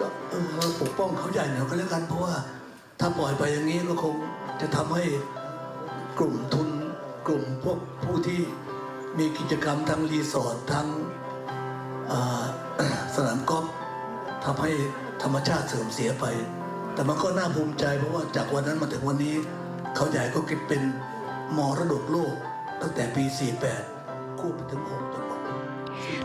ก็ปกป้องเขาใหญ่หน่อยก็แล้วกัน เพราะว่าถ้าปล่อยไปอย่างนี้ก็คงจะทำให้กลุ่มทุนกลุ่มพวกผู้ที่มีกิจกรรมทั้งรีสอร์ททั้งสนามกอล์ฟทำให้ธรรมชาติเสื่อมเสียไป แต่มันก็น่าภูมิใจเพราะว่าจากวันนั้นมาถึงวันนี้ เขาใหญ่ก็เป็นมรดกโลก ตั้งแต่ปี 48 คู่ไปถึง 6 จังหวัด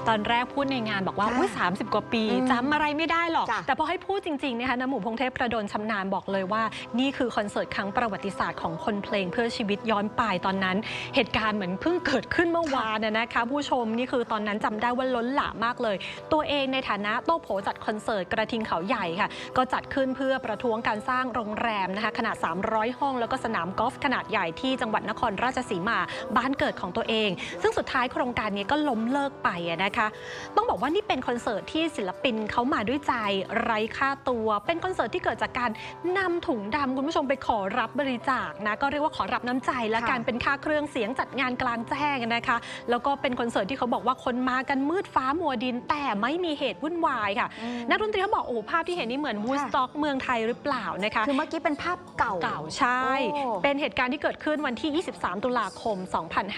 ตอนแรกพูดในงานบอกว่าค่ะอุ้ยสากว่าปีอืมจำอะไรไม่ได้หรอกจ้ะแต่พอให้พูดจริงๆนะคะน้ำหมูพงเทพประดนชำนาญบอกเลยว่า นี่คือคอนเสิร์ตครั้งประวัติศาสตร์ของคนเพลงเพื่อชีวิตย้อนไปตอนนั้น เหตุการณ์เหมือนเพิ่งเกิดขึ้นเมื่อวานน่ะนะคะผู้ชมนี่คือตอนนั้นจำได้ว่าล้นหลามมากเลย ตัวเองในฐานะโต้โผจัดคอนเสิร์ตกระทิงเขาใหญ่ค่ะ ก็จัดขึ้นเพื่อประท้วงการสร้างโรงแรมนะคะขนาด 300 ห้อง แล้วก็สนามกอล์ฟขนาดใหญ่ที่จังหวัดนครราชสีมาบ้านเกิดของตัวเอง ซึ่งสุดท้ายโครงการนี้ก็ล้มเลิกไปอะนะคะ ต้องบอกว่านี่เป็นคอนเสิร์ตที่ศิลปินเขามาด้วยใจไร้ค่าตัว เป็นคอนเสิร์ตที่เกิดจากการนำถุงดำคุณผู้ชมไปขอรับบริจาคนะก็เรียกว่าขอรับน้ำใจและค่ะการเป็นค่าเครื่องเสียงจัดงานกลางแจ้งนะคะ แล้วก็เป็นคอนเสิร์ตที่เขาบอกว่าคนมากันมืดฟ้ามัวดิน แต่ไม่มีเหตุวุ่นวายค่ะอืมนักดนตรีเขาบอกโอ้โหภาพที่เห็นนี่เหมือนวูดสต็อกเมืองไทยหรือเปล่านะคะคือเมื่อกี้เป็นภาพเก่าเก่าใช่โอ้เป็นเหตุการณ์ที่เกิดขึ้นวันที่ 23 ตุลาคม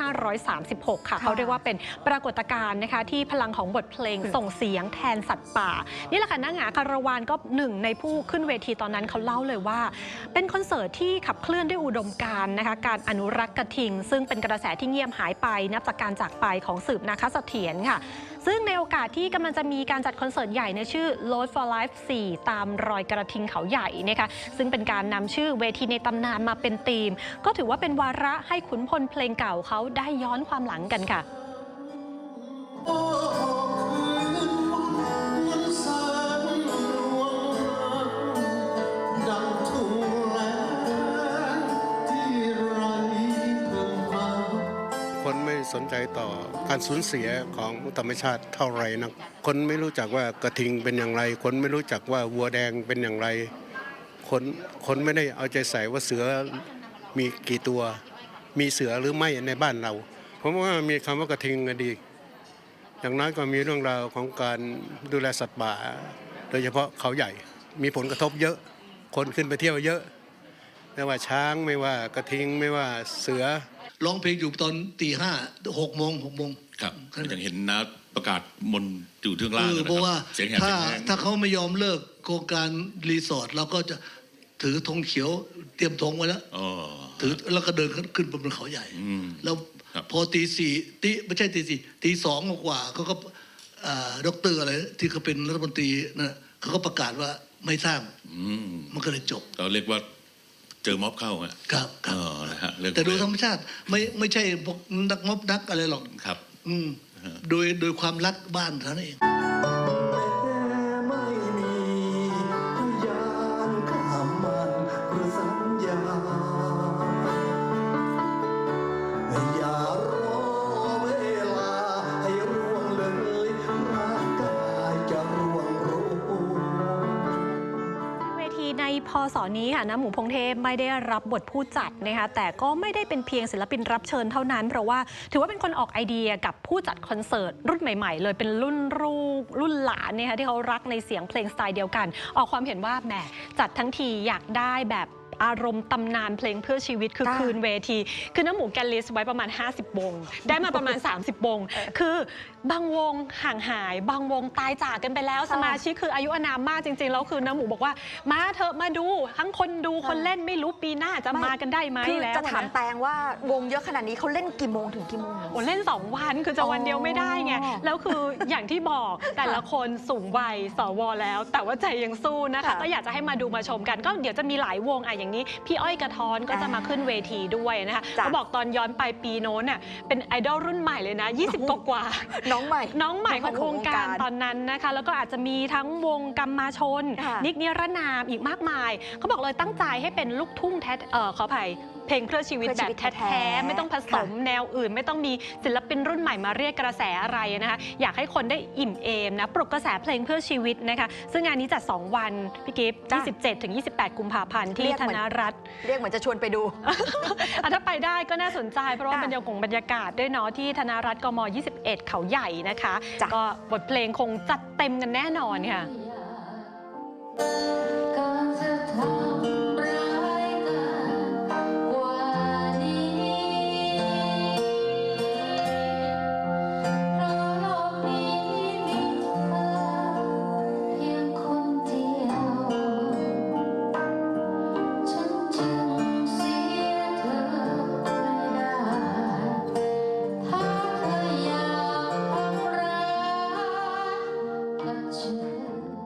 2536 ค่ะค่ะเขาเรียกว่าเป็นปรากฏการณ์นะคะที่พลังของบทเพลงส่งเสียงแทนสัตว์ป่า นี่แหละค่ะนางหงาคารวานก็หนึ่งในผู้ขึ้นเวทีตอนนั้นเขาเล่าเลยว่า เป็นคอนเสิร์ตที่ขับเคลื่อนด้วยอุดมการณ์นะคะการอนุรักษ์กระทิง ซึ่งเป็นกระแสที่เงียบหายไปนับจากการจากไปของสืบนาคเสถียรค่ะซึ่งในโอกาสที่กำลังจะมีการจัดคอนเสิร์ตใหญ่ในชื่อ Load for Life 4 ตามรอยกระทิงเขาใหญ่นะคะซึ่งเป็นการนำชื่อเวทีในตำนานมาเป็นธีม ก็ถือว่าเป็นวาระให้ขุนพลเพลงเก่าเขาได้ย้อนความหลังกันค่ะ คนวันเงินแสนหลวงดังทุ่งแล้งที่ไม่สนใจต่อการสูญเสียของธรรมชาติเท่าไรนัก คนไม่รู้จักว่ากระทิงเป็นอย่างไร คนไม่รู้จักว่าวัวแดงเป็นอย่างไร คนคนไม่ได้เอาใจใส่ว่าเสือมีกี่ตัว มีเสือหรือไม่ในบ้านเรา ผมว่ามีคำว่ากระทิงก็ดี อย่างน้อยก็มีเรื่องราวของการดูแลสัตว์ป่า โดยเฉพาะเขาใหญ่มีผลกระทบเยอะ คนขึ้นไปเที่ยวเยอะ ไม่ว่าช้างไม่ว่ากระทิงไม่ว่าเสือร้องเพลงอยู่ตอนตีห้าหกโมงหกโมงครับนั่นแหละอย่างเห็นนะประกาศมนต์อยู่ที่ข้างเอล่างอนะเพราะคว่ารับเสียงแหบถ้าเสียงแรงถ้าเขาไม่ยอมเลิกโครงการรีสอร์ทเราก็จะถือธงเขียวเตรียมธงไว้แล้วอ๋อ ถือแล้วก็เดินขึ้นขึ้นบนเขาใหญ่อืมแล้วครับพอตีสี่ตีไม่ใช่ตีสี่ตีสองกว่าเขาก็อ่าด็อกเตอร์อะไรที่เขาเป็นรัฐมนตรีนะเขาก็ประกาศว่าไม่สร้างอืมมันก็เลยจบ เราเรียกว่าเจอม็อบเข้าฮะครับคอ๋รับอนะฮะเรื่องแต่โดยธรรมชาติไม่ไม่ใช่พวกนักมอบนักอะไรหรอกครับ อืมฮะโดยโดยความรักบ้านเท่านั้นเอง พศนี้ค่ะน้ำหมูพงเทพไม่ได้รับบทผู้จัดนะคะแต่ก็ไม่ได้เป็นเพียงศิลปินรับเชิญเท่านั้น เพราะว่าถือว่าเป็นคนออกไอเดียกับผู้จัดคอนเสิร์ตรุ่นใหม่ ๆ เลยเป็นรุ่นลูกรุ่นหลานเนี่ยค่ะที่เขารักในเสียงเพลงสไตล์เดียวกัน ออกความเห็นว่าแหมจัดทั้งทีอยากได้แบบอารมณ์ตำนานเพลงเพื่อชีวิตคือค่ะคืนเวที คือน้ำหมูแกนลิสต์ไว้ประมาณ 50วง ได้มาประมาณ 30วง คือ บางวงห่างหาย บางวงตายจากกันไปแล้วค่ะสมาชิกคืออายุอานามมากจริง ๆ แล้วคือน้ำหมูบอกว่า มาเถอะมาดู ทั้งคนดูคนเล่นไม่รู้ปีหน้าจะไม่มากันได้ไหมคือแล้วจะถามนะแตงว่าวงเยอะขนาดนี้เขาเล่นกี่โมงถึงกี่โมงโอ้เล่น 2 วันคือจะวันเดียวไม่ได้ไงอ๋อแล้วคืออย่างที่บอกแต่ละคนสูงวัยสวแล้ว แต่ว่าใจยังสู้นะคะค่ะก็อยากจะให้มาดูมาชมกัน ก็เดี๋ยวจะมีหลายวงอะอย่างนี้ พี่อ้อยกระท้อนก็จะมาขึ้นเวทีด้วยนะคะจ้ะเขาบอกตอนย้อนไปปีโน้นน่ะเป็นไอดอลรุ่นใหม่เลยนะ 20กว่าๆน้องใหม่น้องใหม่ของวงการน้องใหม่ของวงการตอนนั้นนะคะ แล้วก็อาจจะมีทั้งวงกรรมาชนค่ะนิกนิรนามอีกมากมาย เขาบอกเลยตั้งใจให้เป็นลูกทุ่งแท้เออขออภัย เพลงเพื่อชีวิตเพื่อแบชีบวิตแท้แท้ๆๆไม่ต้องผสมค่ะแนวอื่น ไม่ต้องมีศิลปินรุ่นใหม่มาเรียกกระแสอะไรนะคะ อยากให้คนได้อิ่มเอมนะปลุกกระแสเพลงเพื่อชีวิตนะคะ ซึ่งงานนี้จัด 2 วัน พี่กิฟต์จ้ะ27 ถึง 28 กุมภาพันธ์ที่เรียกธเหมือนนรัฐเรียกเหมือนจะชวนไปดูอะถ้าไปได้ก็น่าสนใจ เพราะว่าค่ะบรรยากาศบรรยากาศด้วยเนาะที่ธนารัฐกม 21 เขาใหญ่นะคะจ้ะก็บทเพลงคงจัดเต็มกันแน่นอนค่ะเ